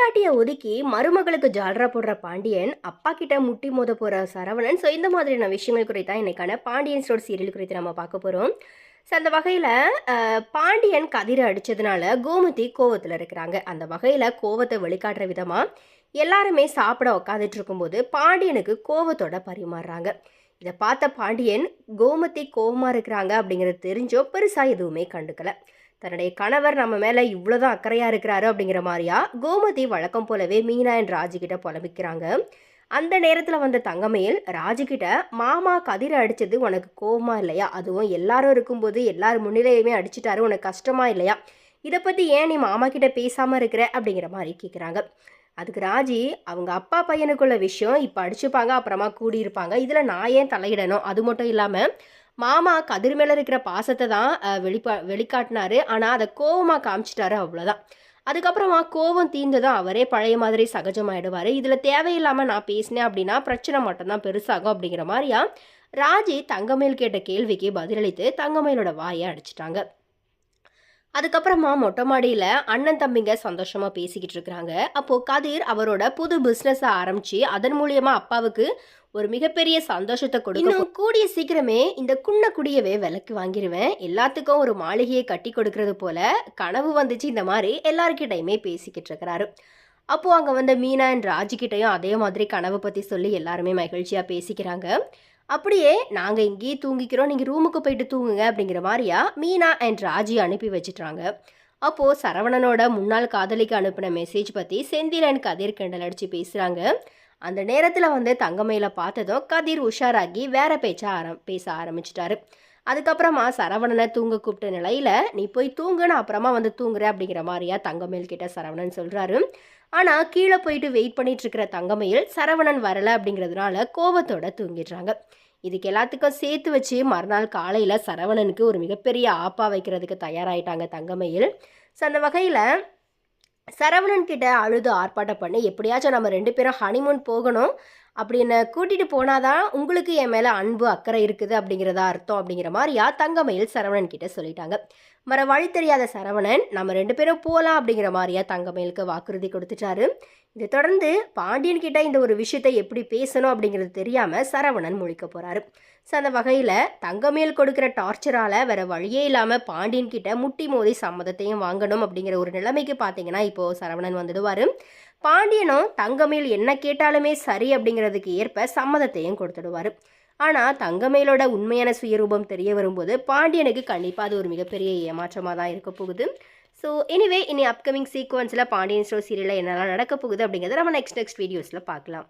பொண்டாட்டியை ஒதுக்கி மருமகளுக்கு ஜால்ரா போடுற பாண்டியன் அப்பா கிட்ட முட்டி மோத போற சரவணன். ஸோ இந்த மாதிரியான விஷயங்கள் குறித்து தான் இன்னைக்கான பாண்டியன் ஸ்டோர் சீரியல் குறித்து நம்ம பார்க்க போகிறோம் ஸோ அந்த வகையில் பாண்டியன் கதிரை அடித்ததுனால கோமதி கோவத்தில் இருக்கிறாங்க. அந்த வகையில் கோவத்தை வெளிக்காட்டுற விதமாக எல்லாருமே சாப்பிட உட்காந்துட்டு இருக்கும்போது பாண்டியனுக்கு கோவத்தோட பரிமாறுறாங்க. இதை பார்த்த பாண்டியன் கோமதி கோவமாக இருக்கிறாங்க அப்படிங்கிறது தெரிஞ்சோ பெருசாக எதுவுமே கண்டுக்கலை. தன்னுடைய கணவர் நம்ம மேலே இவ்வளோதான் அக்கறையாக இருக்கிறாரு அப்படிங்கிற மாதிரியா கோமதி வழக்கம் போலவே மீனா என் ராஜுகிட்ட புலம்பிக்கிறாங்க. அந்த நேரத்தில் வந்த தங்கமயில் ராஜுகிட்ட மாமா கதிரை அடித்தது உனக்கு கோவமா இல்லையா? அதுவும் எல்லாரும் இருக்கும்போது எல்லாரும் முன்னிலையுமே அடிச்சிட்டாரு உனக்கு கஷ்டமா இல்லையா? இதை பற்றி ஏன் நீ மாமா கிட்ட பேசாமல் இருக்கிற? அப்படிங்கிற மாதிரி கேட்குறாங்க அதுக்கு ராஜி அவங்க அப்பா பையனுக்குள்ள விஷயம் இப்போ அடிச்சுப்பாங்க அப்புறமா கூடியிருப்பாங்க. இதில் நான் ஏன் தலையிடணும்? அது மட்டும் இல்லாமல் மாமா கதிர் மேலே இருக்கிற பாசத்தை தான் வெளிப்பா வெளிக்காட்டினாரு. ஆனால் அதை கோவமாக காமிச்சிட்டாரு அவ்வளோதான் அதுக்கப்புறமா கோவம் தீர்ந்ததும் அவரே பழைய மாதிரி சகஜமாயிடுவார். இதில் தேவையில்லாமல் நான் பேசினேன் அப்படின்னா பிரச்சனை மட்டும்தான் பெருசாகும் அப்படிங்கிற மாதிரியா ராஜி தங்கமேல் கேட்ட கேள்விக்கு பதிலளித்து தங்கமேலோட வாயை அடிச்சிட்டாங்க. அதுக்கப்புறமா மொட்டை மாடியில் அண்ணன் தம்பிங்க சந்தோஷமாக பேசிக்கிட்டு இருக்கிறாங்க. அப்போது கதிர் அவரோட புது பிஸ்னஸை ஆரம்பித்து அதன் மூலியமாக அப்பாவுக்கு ஒரு மிகப்பெரிய சந்தோஷத்தை கொடுக்கும். கூடிய சீக்கிரமே இந்த குன்ன குடியவே விலைக்கு வாங்கிடுவேன் எல்லாத்துக்கும் ஒரு மாளிகையை கட்டி கொடுக்கறது போல கனவு வந்துச்சு இந்த மாதிரி எல்லாருக்கிட்டையுமே பேசிக்கிட்டு இருக்கிறாரு. அப்போது அங்கே வந்த மீனா அண்ட் ராஜுக்கிட்டையும் அதே மாதிரி கனவை பற்றி சொல்லி எல்லாருமே மகிழ்ச்சியாக பேசிக்கிறாங்க. அப்படியே நாங்கள் இங்கேயே தூங்கிக்கிறோம். நீங்கள் ரூமுக்கு போயிட்டு தூங்குங்க. அப்படிங்கிற மாதிரியா மீனா அண்ட் ராஜி அனுப்பி வச்சிட்றாங்க அப்போது சரவணனோட முன்னாள் காதலிக்கு அனுப்பின மெசேஜ் பற்றி செந்தில் அண்ட் கதிர் கிண்டல் அடித்து பேசுகிறாங்க அந்த நேரத்தில் வந்து தங்கமையில் பார்த்ததும் கதிர் உஷாராகி வேற பேச்ச ஆரம் பேச ஆரம்பிச்சிட்டாரு. அதுக்கப்புறமா சரவணனை தூங்க கூப்பிட்ட நிலையில நீ போய் தூங்குன அப்புறமா வந்து தூங்குற அப்படிங்கிற மாதிரியா தங்கமயில் கிட்ட சரவணன் சொல்றாரு. ஆனால் கீழே போயிட்டு வெயிட் பண்ணிட்டு இருக்கிற தங்கமயில் சரவணன் வரல அப்படிங்கிறதுனால கோவத்தோட தூங்கிடுறாங்க. இதுக்கு எல்லாத்துக்கும் சேர்த்து வச்சு மறுநாள் காலையில் சரவணனுக்கு ஒரு மிகப்பெரிய ஆப்பா வைக்கிறதுக்கு தயாராயிட்டாங்க தங்கமயில். ஸோ அந்த வகையில் சரவணன் கிட்ட அழுது ஆர்ப்பாட்டம் பண்ணி எப்படியாச்சும் நம்ம ரெண்டு பேரும் ஹனிமூன் போகணும். அப்படின்னு கூட்டிட்டு போனாதான் உங்களுக்கு என் மேல அன்பு அக்கறை இருக்குது அப்படிங்கிறதா அர்த்தம். அப்படிங்கிற மாதிரியா தங்கமயில் சரவணன் கிட்ட சொல்லிட்டாங்க. மற வழி தெரியாத சரவணன் நம்ம ரெண்டு பேரும் போகலாம் அப்படிங்கிற மாதிரியா தங்கமயிலுக்கு வாக்குறுதி கொடுத்துட்டாரு. இதை தொடர்ந்து பாண்டியன் கிட்ட இந்த ஒரு விஷயத்தை எப்படி பேசணும் அப்படிங்கிறது தெரியாம சரவணன் முழிக்க போறாரு. ஸோ அந்த வகையில் தங்கமேல் கொடுக்குற டார்ச்சரால் வேற வழியே இல்லாமல் பாண்டியன் கிட்ட முட்டி மோதி சம்மதத்தையும் வாங்கணும் அப்படிங்கிற ஒரு நிலைமைக்கு பார்த்தீங்கன்னா இப்போது சரவணன் வந்துடுவார். பாண்டியனும் தங்கமேல் என்ன கேட்டாலுமே சரி அப்படிங்கிறதுக்கு ஏற்ப சம்மதத்தையும் கொடுத்துடுவார். ஆனால் தங்கமேலோட உண்மையான சுயரூபம் தெரிய வரும்போது பாண்டியனுக்கு கண்டிப்பாக அது ஒரு மிகப்பெரிய ஏமாற்றமாக தான் இருக்க போகுது. ஸோ எனிவே இனி அப்கமிங் சீக்வன்ஸில் பாண்டியன் ஸ்டோர் சீரியலில் என்னெல்லாம் நடக்க போகுது அப்படிங்கிறத நம்ம நெக்ஸ்ட் நெக்ஸ்ட் வீடியோஸில் பார்க்கலாம்.